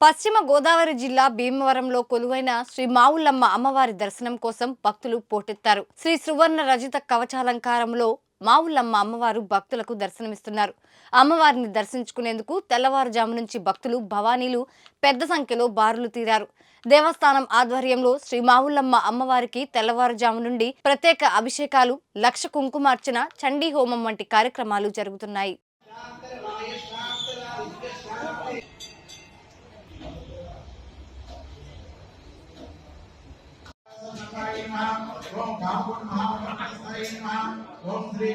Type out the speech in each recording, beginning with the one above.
పశ్చిమ గోదావరి జిల్లా భీమవరంలో కొలువైన శ్రీ మావుళ్ళమ్మ అమ్మవారి దర్శనం కోసం భక్తులు పోటెత్తారు. శ్రీ సువర్ణ రజిత కవచాలంకారంలో మావులమ్మ అమ్మవారు భక్తులకు దర్శనమిస్తున్నారు. అమ్మవారిని దర్శించుకునేందుకు తెల్లవారుజాము నుంచి భక్తులు భవానీలు పెద్ద సంఖ్యలో బారులు తీరారు. దేవస్థానం ఆధ్వర్యంలో శ్రీ మావుళ్ళమ్మ అమ్మవారికి తెల్లవారుజాము నుండి ప్రత్యేక అభిషేకాలు లక్ష కుంకుమార్చన చండీ హోమం వంటి కార్యక్రమాలు జరుగుతున్నాయి. ఓం కాంబుడ్ మహాప్రభాస్తాయ నమః. ఓం శ్రీ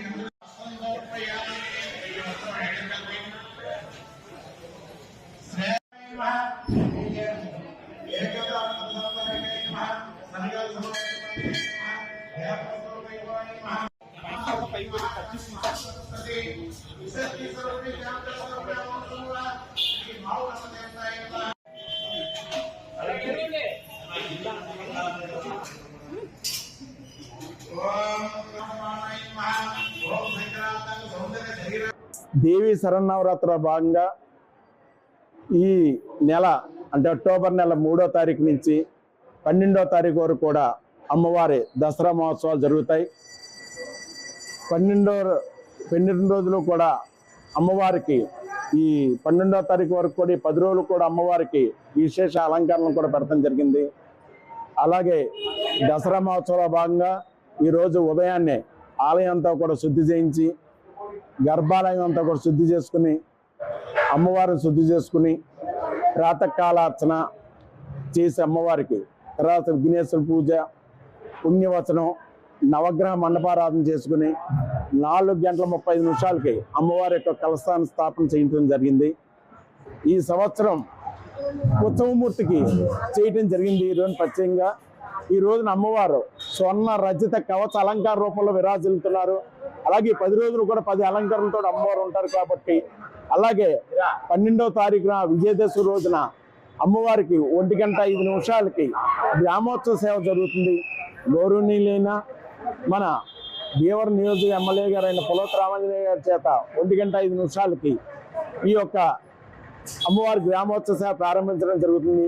దేవి శరన్నవరాత్రుల భాగంగా ఈ నెల అంటే అక్టోబర్ నెల మూడో తారీఖు నుంచి పన్నెండో తారీఖు వరకు కూడా అమ్మవారి దసరా మహోత్సవాలు జరుగుతాయి. పన్నెండో పన్నెండు రోజులు కూడా అమ్మవారికి ఈ పన్నెండో తారీఖు వరకు కూడా ఈ పది రోజులు కూడా అమ్మవారికి విశేష అలంకరణలు కూడా పెడతాం జరిగింది. అలాగే దసరా మహోత్సవాల భాగంగా ఈరోజు ఉదయాన్నే ఆలయంతో కూడా శుద్ధి చేయించి గర్భాలయం అంతా కూడా శుద్ధి చేసుకుని అమ్మవారిని శుద్ధి చేసుకుని ప్రాతకాలార్చన చేసి అమ్మవారికి తర్వాత విఘ్నేశ్వర పూజ పుణ్యవచనం నవగ్రహ మండపారాధన చేసుకుని నాలుగు గంటల ముప్పై ఐదు నిమిషాలకి అమ్మవారి యొక్క కలస్థాన స్థాపన చేయటం జరిగింది. ఈ సంవత్సరం ఉత్సవమూర్తికి చేయటం జరిగింది. ఈ రోజు ప్రత్యేకంగా ఈ రోజున అమ్మవారు స్వర్ణ రచిత కవచ అలంకార రూపంలో విరాజిల్లుతున్నారు. అలాగే పది రోజులు కూడా పది అలంకరణలతో అమ్మవారు ఉంటారు కాబట్టి అలాగే పన్నెండవ తారీఖున విజయదశమి రోజున అమ్మవారికి ఒంటి గంట ఐదు నిమిషాలకి గ్రామోత్సవ సేవ జరుగుతుంది. గౌరవనీయులైన మన భీవరం నియోజక ఎమ్మెల్యే గారైన పులోత్ పులవత రామాంజనేయ గారి చేత ఒంటి గంట ఐదు నిమిషాలకి ఈ యొక్క అమ్మవారి గ్రామోత్సవ సేవ ప్రారంభించడం జరుగుతుంది.